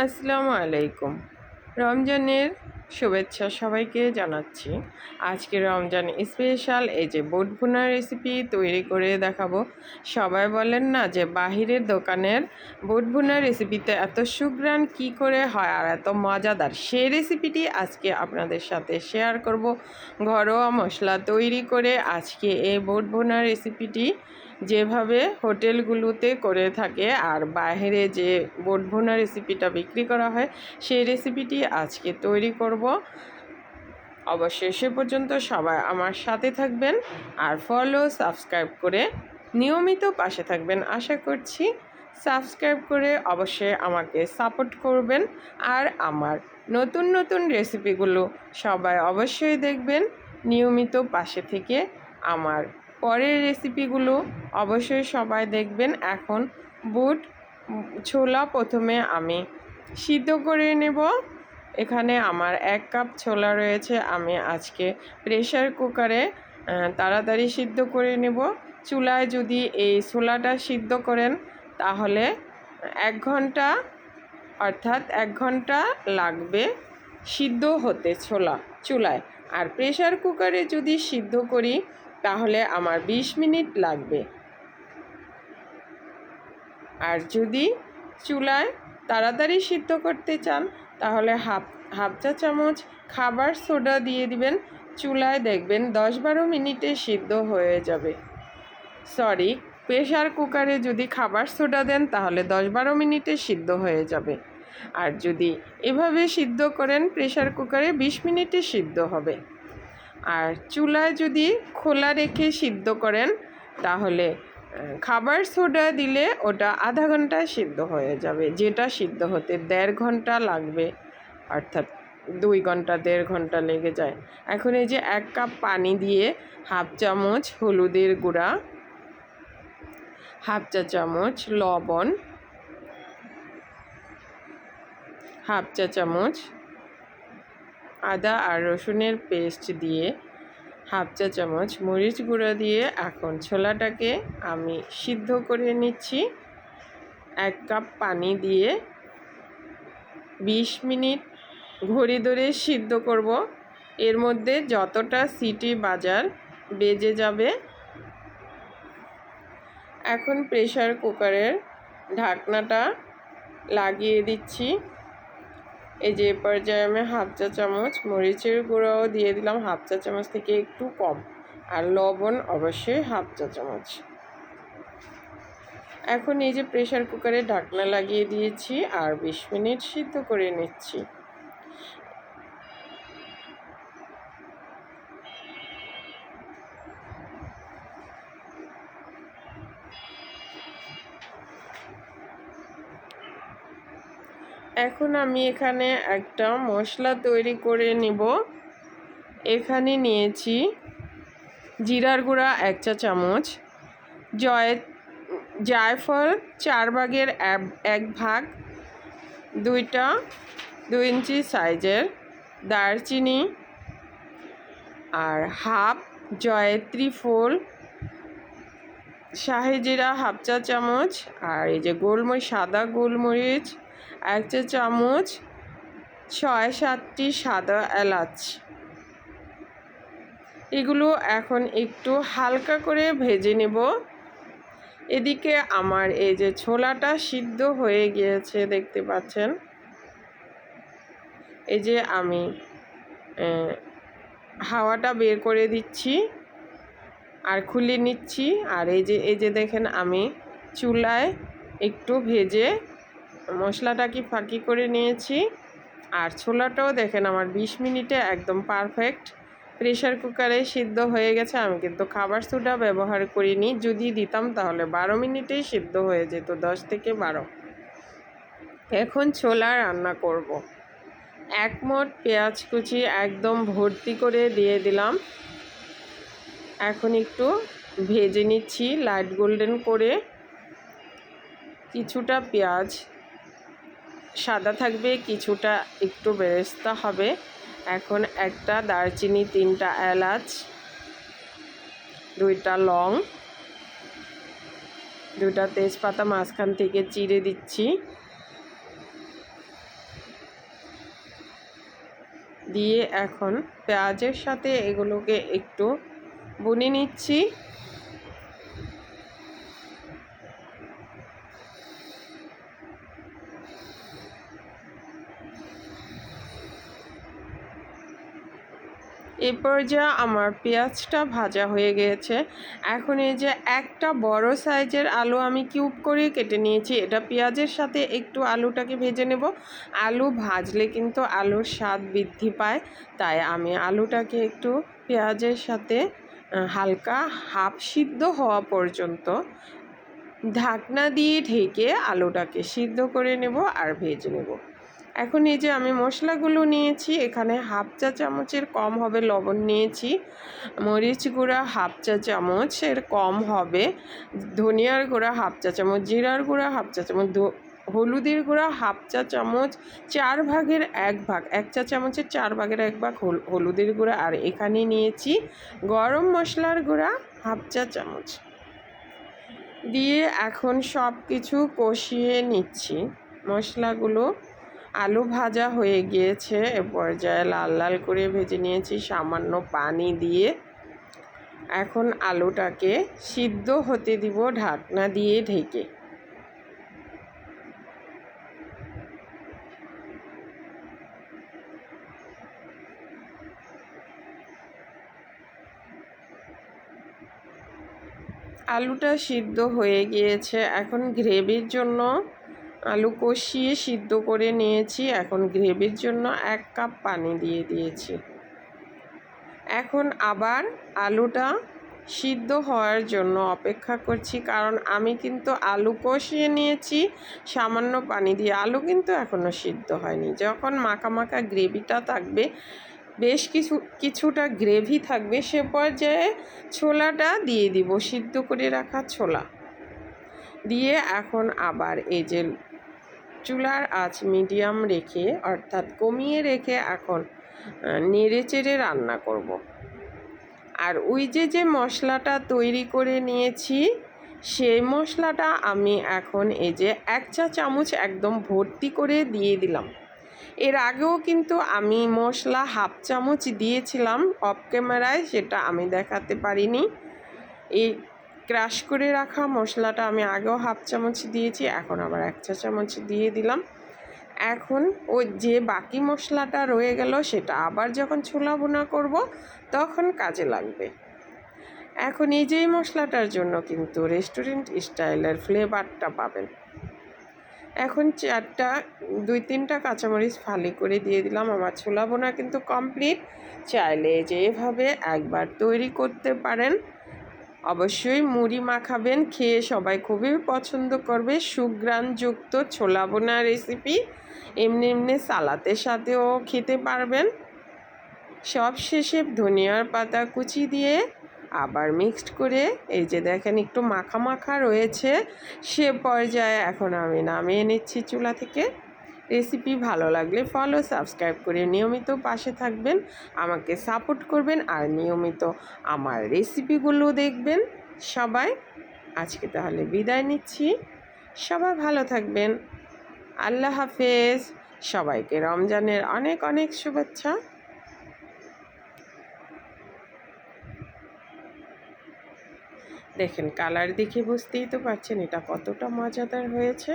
আসসালামু আলাইকুম। রমজানের শুভেচ্ছা সবাইকে জানাচ্ছি। আজকে রমজান স্পেশাল এই যে বুট ভুনা রেসিপি তৈরি করে দেখাবো। সবাই বলেন না যে বাহিরের দোকানের বুট ভুনা রেসিপিতে এত সুগ্রান কি করে হয় আর এত মজাদার। সেই রেসিপিটি আজকে আপনাদের সাথে শেয়ার করব। ঘরোয়া মশলা তৈরি করে আজকে এই বুট ভুনা রেসিপিটি যেভাবে হোটেলগুলোতে করে থাকে আর বাইরে যে বোট ভুনা রেসিপিটা বিক্রি করা হয়, সেই রেসিপিটি আজকে তৈরি করব। অবশ্যই সে পর্যন্ত সবাই আমার সাথে থাকবেন আর ফলো সাবস্ক্রাইব করে নিয়মিত পাশে থাকবেন। আশা করছি সাবস্ক্রাইব করে অবশ্যই আমাকে সাপোর্ট করবেন আর আমার নতুন নতুন রেসিপিগুলো সবাই অবশ্যই দেখবেন। নিয়মিত পাশে থেকে আমার পরের রেসিপিগুলো অবশ্যই সবাই দেখবেন। এখন বুট, ছোলা প্রথমে আমি সিদ্ধ করে নেব। এখানে আমার এক কাপ ছোলা রয়েছে, আমি আজকে প্রেশার কুকারে তাড়াতাড়ি সিদ্ধ করে নেব। চুলায় যদি এই ছোলাটা সিদ্ধ করেন, তাহলে এক ঘণ্টা, অর্থাৎ এক ঘণ্টা লাগবে সিদ্ধ হতে ছোলা, চুলায়। আর প্রেশার কুকারে যদি সিদ্ধ করি তাহলে আমার ২০ মিনিট লাগবে। আর যদি চুলায় তাড়াতাড়ি সিদ্ধ করতে চান, তাহলে হাফ হাফ চা চামচ খাবার সোডা দিয়ে দিবেন। চুলায় দেখবেন দশ বারো মিনিটে সিদ্ধ হয়ে যাবে। সরি প্রেশার কুকারে যদি খাবার সোডা দেন, তাহলে দশ বারো মিনিটে সিদ্ধ হয়ে যাবে। আর যদি এভাবে সিদ্ধ করেন প্রেশার কুকারে বিশ মিনিটে সিদ্ধ হবে। আর চুলায় যদি খোলা রেখে সিদ্ধ করেন, তাহলে খাবার সোডা দিলে ওটা আধা ঘন্টায় সিদ্ধ হয়ে যাবে। যেটা সিদ্ধ হতে দেড় ঘণ্টা লাগবে, অর্থাৎ দুই ঘণ্টা, দেড় ঘণ্টা লেগে যায়। এখন এই যে এক কাপ পানি দিয়ে হাফ চামচ হলুদের গুঁড়া, হাফ চা চামচ লবণ, হাফ চা চামচ আদা আর রসুনের পেস্ট দিয়ে হাফ চা চামচ মরিচ গুঁড়ো দিয়ে এখন ছোলাটাকে আমি সিদ্ধ করে নিচ্ছি। এক কাপ পানি দিয়ে বিশ মিনিট ঘড়ি ধরে সিদ্ধ করব। এর মধ্যে যতটা সিটি বাজার বেজে যাবে। এখন প্রেশার কুকারের ঢাকনাটা লাগিয়ে দিচ্ছি। এই যে পর্যায়ে আমি হাফ চা চামচ মরিচের গুঁড়াও দিয়ে দিলাম, হাফ চা চামচ থেকে একটু কম। আর লবণ অবশ্যই হাফ চা চামচ। এখন এই যে প্রেশার কুকারে ঢাকনা লাগিয়ে দিয়েছি আর বিশ মিনিট সিদ্ধ করে নিচ্ছি। এখন আমি এখানে একটা মশলা তৈরি করে নিব। এখানে নিয়েছি জিরার গুঁড়া এক চা চামচ, জয়, জায়ফল চার ভাগের এক ভাগ, দুইটা দুই ইঞ্চি সাইজের দারচিনি আর হাফ জয়ত্রী ফুল শাহি জিরা হাফ চা চামচ আর এই যে গোলমরিচ, সাদা গোলমরিচ এক চা চামচ ছয় সাতটি সাদা এলাচ। এগুলো এখন একটু হালকা করে ভেজে নেব। এদিকে আমার এই যে ছোলাটা সিদ্ধ হয়ে গিয়েছে, দেখতে পাচ্ছেন? এই যে আমি হাওয়াটা বের করে দিচ্ছি আর খুলে নিচ্ছি। আর এই যে এই যে দেখেন আমি চুলায় একটু ভেজে মশলাটাকে ফাঁকি করে নিয়েছি? আর ছোলাটাও দেখেন আমার ২০ মিনিটে একদম পারফেক্ট প্রেশার কুকারে সিদ্ধ হয়ে গেছে, আমি কিন্তু খাবার সোডা ব্যবহার করিনি। যদি দিতাম তাহলে বারো মিনিটেই সিদ্ধ হয়ে যেত, দশ থেকে বারো। এখন ছোলা রান্না করব। এক মোট পেঁয়াজ কুচি একদম ভর্তি করে দিয়ে দিলাম। এখন একটু ভেজে নিচ্ছি লাইট গোল্ডেন করে। কিছুটা পেঁয়াজ সাদা থাকবে, কিছুটা একটু বেরেস্তা হবে। এখন একটা দারচিনি, তিনটা এলাচ, দুইটা লং, দুইটা তেজপাতা মাঝখান থেকে চিড়ে দিচ্ছি। দিয়ে এখন পেঁয়াজের সাথে এগুলোকে একটু বুনে নিচ্ছি। এ পর্যায়ে আমার পেঁয়াজটা ভাজা হয়ে গিয়েছে। এখন এই যে একটা বড় সাইজের আলু আমি কিউব করে কেটে নিয়েছি, এটা পেঁয়াজের সাথে একটু আলুটাকে ভেজে নেব। আলু ভাজলে কিন্তু আলুর স্বাদ বৃদ্ধি পায়, তাই আমি আলুটাকে একটু পেঁয়াজের সাথে হালকা হাফ সিদ্ধ হওয়া পর্যন্ত ঢাকনা দিয়ে ঢেকে আলুটাকে সিদ্ধ করে নেব আর ভেজে নেব। এখন এই যে আমি মশলাগুলো নিয়েছি, এখানে হাফ চা চামচের কম হবে লবণ নিয়েছি। মরিচ গুঁড়া হাফ চা চামচের কম হবে। ধনিয়ার গুঁড়া হাফ চা চামচ, জিরার গুঁড়া হাফ চা চামচ হলুদের গুঁড়া হাফ চা চামচ, চার ভাগের এক ভাগ, এক চা চামচের চার ভাগের এক ভাগ হলুদের গুঁড়া আর এখানে নিয়েছি গরম মশলার গুঁড়া হাফ চা চামচ। দিয়ে এখন সব কিছু কষিয়ে নিচ্ছি মশলাগুলো। আলু ভাজা হয়ে গিয়েছে, এ পর্যায়ে লাল লাল করে ভেজে নিয়েছি, সামান্য পানি দিয়ে। এখন আলুটাকে সিদ্ধ হতে দিব ঢাকনা দিয়ে ঢেকে। আলুটা সিদ্ধ হয়ে গিয়েছে, এখন গ্রেভির জন্য আলু কষিয়ে সিদ্ধ করে নিয়েছি। এখন গ্রেভির জন্য এক কাপ পানি দিয়ে দিয়েছি। এখন আবার আলুটা সিদ্ধ হওয়ার জন্য অপেক্ষা করছি, কারণ আমি কিন্তু আলু কষিয়ে নিয়েছি, সামান্য পানি দিয়ে। আলু কিন্তু এখনও সিদ্ধ হয়নি। যখন মাখা মাখা গ্রেভিটা থাকবে, বেশ কিছু, কিছুটা গ্রেভি থাকবে, সে পর্যায়ে ছোলাটা দিয়ে দিব, সিদ্ধ করে রাখা ছোলা। দিয়ে এখন আবার এই যে চুলার আঁচ মিডিয়াম রেখে, অর্থাৎ কমিয়ে রেখে এখন নেড়ে চেড়ে রান্না করব। আর ওই যে যে মশলাটা তৈরি করে নিয়েছি, সেই মশলাটা আমি এখন এই যে এক চা চামচ একদম ভর্তি করে দিয়ে দিলাম এর আগেও কিন্তু আমি মশলা হাফ চামচ দিয়েছিলাম, অফ ক্যামেরায়, সেটা আমি দেখাতে পারিনি এই ক্রাশ করে রাখা মশলাটা আমি আগেও হাফ চামচ দিয়েছি, এখন আবার এক চা চামচ দিয়ে দিলাম। এখন ওই যে বাকি মশলাটা রয়ে গেল, সেটা আবার যখন ছোলা বোনা করব, তখন কাজে লাগবে। এখন এই যে মশলাটার জন্য কিন্তু রেস্টুরেন্ট স্টাইলের ফ্লেভারটা পাবেন। এখন চারটা, দুই তিনটা কাঁচামরিচ ফালি করে দিয়ে দিলাম, আমার ছোলা বোনা কিন্তু কমপ্লিট চাইলে যে এভাবে একবার তৈরি করতে পারেন। অবশ্যই মুড়ি মাখাবেন, খেয়ে সবাই খুবই পছন্দ করবে। সুগ্রানযুক্ত ছোলা বোনা রেসিপি এমনি এমনি সালাতের সাথেও খেতে পারবেন। সব শেষে ধনিয়ার পাতা কুচি দিয়ে আবার মিক্সড করে, এই যে দেখেন একটু মাখা মাখা রয়েছে, সে পর্যায়ে এখন আমি নামিয়ে নিচ্ছি চুলা থেকে। রেসিপি ভালো লাগলে ফলো সাবস্ক্রাইব করে নিয়মিত পাশে থাকবেন, আমাকে সাপোর্ট করবেন আর নিয়মিত আমার রেসিপিগুলো দেখবেন। সবাই, আজকে তাহলে বিদায় নিচ্ছি। সবাই ভালো থাকবেন। আল্লাহ হাফেজ। সবাইকে রমজানের অনেক অনেক শুভেচ্ছা। দেখেন কালার দেখে বুঝতেই তো পারছেন এটা কতটা মজাদার হয়েছে।